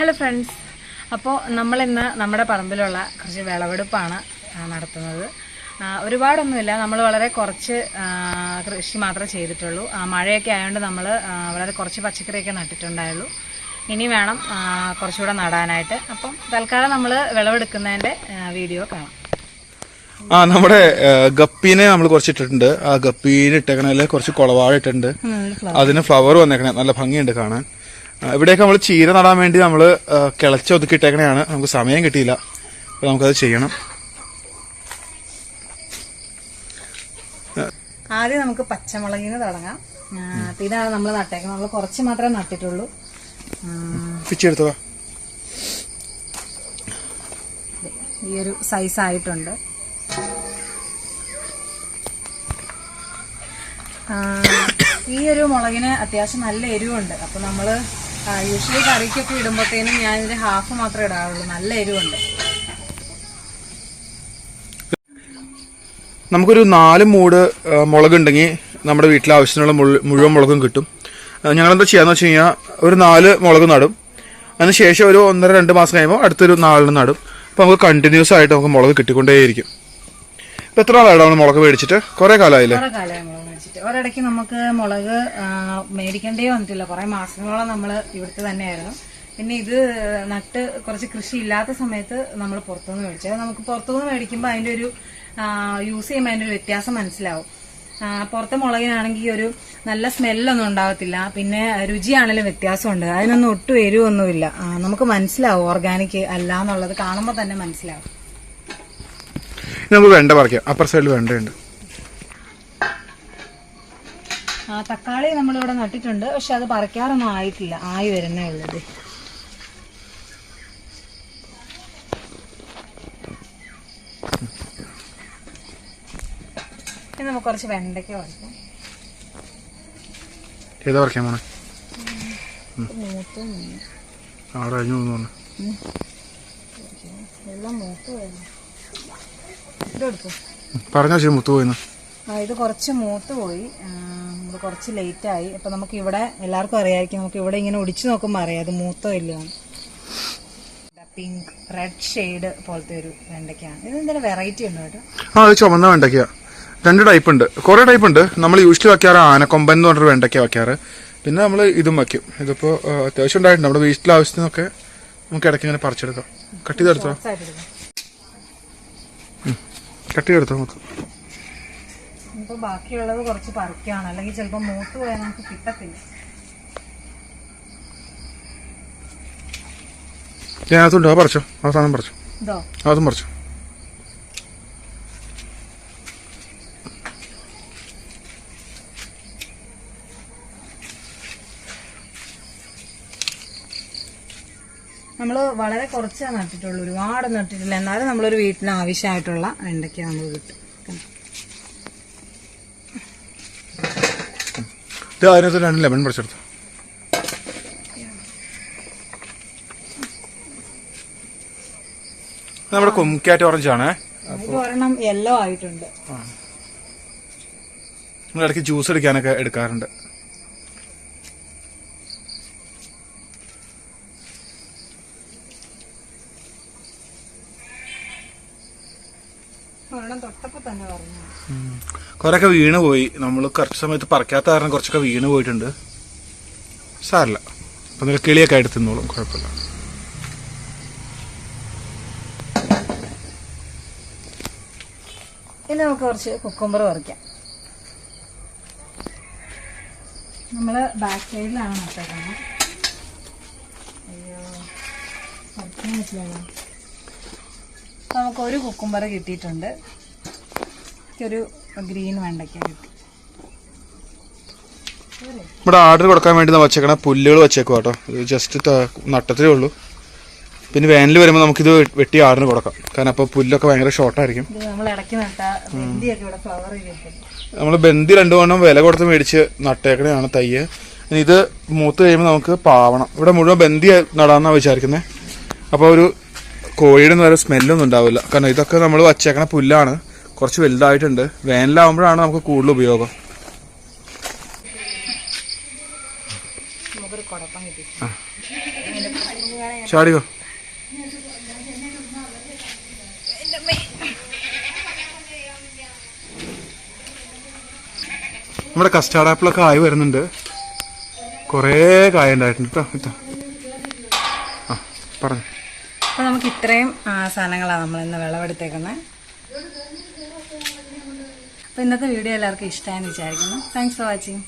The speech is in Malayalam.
ഹലോ ഫ്രണ്ട്സ് അപ്പോൾ നമ്മളിന്ന് നമ്മുടെ പറമ്പിലുള്ള കുറച്ച് വിളവെടുപ്പാണ് നടത്തുന്നത്. ഒരുപാടൊന്നുമില്ല. നമ്മൾ വളരെ കുറച്ച് കൃഷി മാത്രമേ ചെയ്തിട്ടുള്ളൂ. ആ, മഴയൊക്കെ ആയതുകൊണ്ട് നമ്മൾ വളരെ കുറച്ച് പച്ചക്കറിയൊക്കെ നട്ടിട്ടുണ്ടായുള്ളൂ. ഇനി വേണം കുറച്ചുകൂടെ നടാനായിട്ട്. അപ്പം തൽക്കാലം നമ്മൾ വിളവെടുക്കുന്നതിന്റെ വീഡിയോ കാണാം. ആ നമ്മുടെ ഗപ്പീനെ നമ്മൾ കുറച്ച് ഇട്ടിട്ടുണ്ട് ആ ഗപ്പീനെ ഇട്ടേക്കണതിൽ കുറച്ച് കുളവാഴ ഇട്ടിട്ടുണ്ട്. അതിന് ഫ്ലവർ വന്നേക്കണേ. നല്ല ഭംഗിയുണ്ട് കാണാൻ. ഇവിടെയൊക്കെ നമ്മൾ ചീര നടാൻ വേണ്ടി നമ്മൾ കിളച്ച് ഒതുക്കി നമുക്ക് സമയം കിട്ടിയില്ല. അപ്പം നമുക്കത് ചെയ്യണം. ആദ്യം നമുക്ക് പച്ചമുളകിന് തുടങ്ങാം. ഇതാണ് നമ്മൾ നട്ടേക്കുന്നത്. നമ്മൾ കുറച്ച് മാത്രമേ നട്ടിട്ടുള്ളൂ. പിച്ചെടുത്തോ ഈ ഒരു സൈസ് ആയിട്ടുണ്ട്. ഈ ഒരു മുളകിന് അത്യാവശ്യം നല്ല എരിവുണ്ട്. അപ്പൊ നമ്മൾ യൂഷ്വലി കറിക്കൊക്കെ ഇടുമ്പോഴത്തേനും ഞാൻ ഇതിന്റെ ഹാഫ് മാത്രമേ ഇടാറുള്ളൂ. നല്ല എരിവുണ്ട്. നമുക്കൊരു നാല് മൂട് മുളക് മുളകുണ്ടെങ്കിൽ നമ്മുടെ വീട്ടിലെ ആവശ്യത്തിനുള്ള മുഴു- മുഴുവൻ മുളകും കിട്ടും. ഞങ്ങളെന്താ ചെയ്യാന്ന് വെച്ച് കഴിഞ്ഞാൽ ഒരു നാല് മുളക് നടും. അതിന് ശേഷം ഒരു ഒന്നര രണ്ട് മാസം കഴിയുമ്പോൾ അടുത്തൊരു നാലിന് നടും. അപ്പോൾ നമുക്ക് കണ്ടിന്യൂസ് ആയിട്ട് നമുക്ക് മുളക് കിട്ടിക്കൊണ്ടേയിരിക്കും. എത്ര നമ്മൾ മുളക് മേടിച്ചിട്ട്? കുറേ കാലമായില്ലേ മുളക് ഒരിടയ്ക്ക് നമുക്ക് മുളക് മേടിക്കേണ്ടേ വന്നിട്ടില്ല. കുറെ മാസങ്ങളോളം നമ്മൾ ഇവിടുത്തെ തന്നെയായിരുന്നു. പിന്നെ ഇത് നട്ട് കുറച്ച് കൃഷി ഇല്ലാത്ത സമയത്ത് നമ്മൾ പുറത്തുനിന്ന് മേടിച്ചത് നമുക്ക് പുറത്തുനിന്ന് മേടിക്കുമ്പോൾ അതിന്റെ ഒരു യൂസ് ചെയ്യുമ്പോൾ അതിന്റെ ഒരു വ്യത്യാസം മനസ്സിലാവും. പുറത്തെ മുളകിനാണെങ്കിൽ ഒരു നല്ല സ്മെല്ലൊന്നും ഉണ്ടാകത്തില്ല പിന്നെ രുചിയാണെങ്കിലും വ്യത്യാസമുണ്ട്. അതിനൊന്നും ഒട്ടും എരിവൊന്നുമില്ല. നമുക്ക് മനസ്സിലാവും ഓർഗാനിക് അല്ല എന്നുള്ളത് കാണുമ്പോൾ തന്നെ മനസ്സിലാവും. നമുക്ക് വെണ്ട പറിക്കാം. അപ്പർ സൈഡിൽ വെണ്ടയുണ്ട്. ആ തക്കാളി നമ്മളിവിടെ നട്ടിട്ടുണ്ട്. പക്ഷെ അത് പറിക്കാറൊന്നും ആയിട്ടില്ല. ആയി വരുന്നേ ഉള്ളത്. നമുക്ക് കുറച്ച് വെണ്ടയ്ക്ക പറിക്കാം. ഏതാ പറിക്കാൻ പോണേ? ആടെ കഴിഞ്ഞു പോകുന്നു എല്ലാം മൂത്ത് വരുന്നു പറഞ്ഞാ ശരി മുത്തു പോയിന്ന്. ഇത് കുറച്ച് മൂത്ത് പോയി. ഇത് കുറച്ച് ലേറ്റ് ആയി. അപ്പൊ നമുക്ക് ഇവിടെ എല്ലാവർക്കും അറിയാമായിരിക്കും നമുക്ക് ഇവിടെ ഇങ്ങനെ ഒടിച്ചു നോക്കുമ്പോൾ അറിയാം അത് മൂത്തോ ഇല്ലയോ പിങ്ക് റെഡ് ഷെയ്ഡ് പോലത്തെ ഒരു വെണ്ടയ്ക്കാണ്. ഇത് എന്തെങ്കിലും വെറൈറ്റി ഉണ്ടോ കേട്ടോ ആ അത് ചുമന്ന വെണ്ടയ്ക്ക. രണ്ട് ടൈപ്പ് ഉണ്ട്. കുറേ ടൈപ്പ് ഉണ്ട്. നമ്മൾ യൂഷ്വലി വെക്കാറ് ആനക്കൊമ്പൻ എന്ന് പറഞ്ഞൊരു വെണ്ടയ്ക്ക വെക്കാറ്. പിന്നെ നമ്മൾ ഇതും വെക്കും. ഇതിപ്പോൾ അത്യാവശ്യം ഉണ്ടായിട്ടുണ്ട്. നമ്മുടെ വീട്ടിലെ ആവശ്യത്തിനൊക്കെ നമുക്ക് ഇടയ്ക്ക് ഇങ്ങനെ പറിച്ചെടുക്കാം. കട്ട് ചെയ്തെടുത്തോ? കുറച്ചായിട്ട് എടുക്കാം കട്ട് ചെയ്തെടുത്തോ നമുക്ക് ഇപ്പൊ ബാക്കിയുള്ളത് കുറച്ച് പറിക്കാണ്. അല്ലെങ്കിൽ ചിലപ്പോൾ മൂത്ത് പോയാൽ നമുക്ക് കിട്ടത്തില്ല. ഞാൻ അതുണ്ടോ പറിച്ചോ. അവസാനം പറിച്ചോ. അതും പറിച്ചോ. നമ്മൾ വളരെ കുറച്ചേ നട്ടിട്ടുള്ളൂ. ഒരുപാട് നട്ടിട്ടില്ല. എന്നാലും നമ്മളൊരു വീട്ടിന് ആവശ്യമായിട്ടുള്ള വെണ്ടയ്ക്ക നമ്മൾ കിട്ടും. അതിനകത്ത് രണ്ട് ലെമൺ പറിച്ചെടുത്തു. നമ്മുടെ കുംകാറ്റ് ഓറഞ്ച് ആണ്. ഒരെണ്ണം യെല്ലോ ആയിട്ടുണ്ട്. ഇടയ്ക്ക് ജ്യൂസ് എടുക്കാനൊക്കെ എടുക്കാറുണ്ട് ഒരെണ്ണം തൊട്ടപ്പോ തന്നെ പറഞ്ഞു കുറെയൊക്കെ വീണ് പോയി. നമ്മൾ കുറച്ച് സമയത്ത് പറിക്കാത്ത കാരണം കുറച്ചൊക്കെ വീണ് പോയിട്ടുണ്ട്. സാറില്ല അപ്പം നല്ല കിളിയൊക്കെ ആയിട്ട് തിന്നോളും. കുഴപ്പമില്ല. ഇനി നമുക്ക് കുറച്ച് കുക്കുംബർ പറിക്കാം. നമ്മൾ ബാക്ക് സൈഡിലാണ് നട്ടേക്കുന്നത് അയ്യോ പറിക്കാൻ പറ്റില്ലല്ലോ. നമുക്ക് ഒരു കുക്കുംബർ കിട്ടിയിട്ടുണ്ട്. ഒരു ഗ്രീൻ വെണ്ടയ്ക്ക കിട്ടി? ഇവിടെ ആർഡർ കൊടുക്കാൻ വേണ്ടി വെച്ചേക്കണ. പുല്ലുകൾ വെച്ചേക്കും കേട്ടോ. ഇത് ജസ്റ്റ് നട്ടത്തിലേ ഉള്ളൂ. പിന്നെ വേനൽ വരുമ്പോൾ നമുക്കിത് വെട്ടി ആടിന് കൊടുക്കാം. കാരണം അപ്പോൾ പുല്ലൊക്കെ ഭയങ്കര ഷോർട്ടായിരിക്കും നമ്മൾ ബന്ദി രണ്ടു വണ്ണം വില കൊടുത്ത് മേടിച്ച് നട്ടേക്കണയാണ് തയ്യ്. ഇത് മൂത്ത് കഴിയുമ്പോൾ നമുക്ക് പാവണം. ഇവിടെ മുഴുവൻ ബന്ദി നടാന്നാണ് വിചാരിക്കുന്നത് അപ്പോൾ ഒരു കോഴിയുടെ ഒരു സ്മെല്ലൊന്നും ഉണ്ടാവില്ല. കാരണം ഇതൊക്കെ നമ്മൾ വച്ചേക്കണ പുല്ലാണ്. കുറച്ച് വലുതായിട്ടുണ്ട്. വേനലാവുമ്പോഴാണ് നമുക്ക് കൂടുതൽ ഉപയോഗം. ചാടിക്കോ. നമ്മുടെ കസ്റ്റാർഡ് ആപ്പിളൊക്കെ ആയി വരുന്നുണ്ട്. കുറേ കായ ഉണ്ടായിട്ടുണ്ട് കേട്ടോ ഇതാ ആ പറഞ്ഞു. അപ്പോൾ നമുക്ക് ഇത്രയും സാധനങ്ങളാണ് നമ്മൾ ഇന്ന് വിളവെടുത്തേക്കുന്നത് അപ്പോൾ ഇന്നത്തെ വീഡിയോ എല്ലാവർക്കും ഇഷ്ടമായെന്ന് വിചാരിക്കുന്നു. Thanks for watching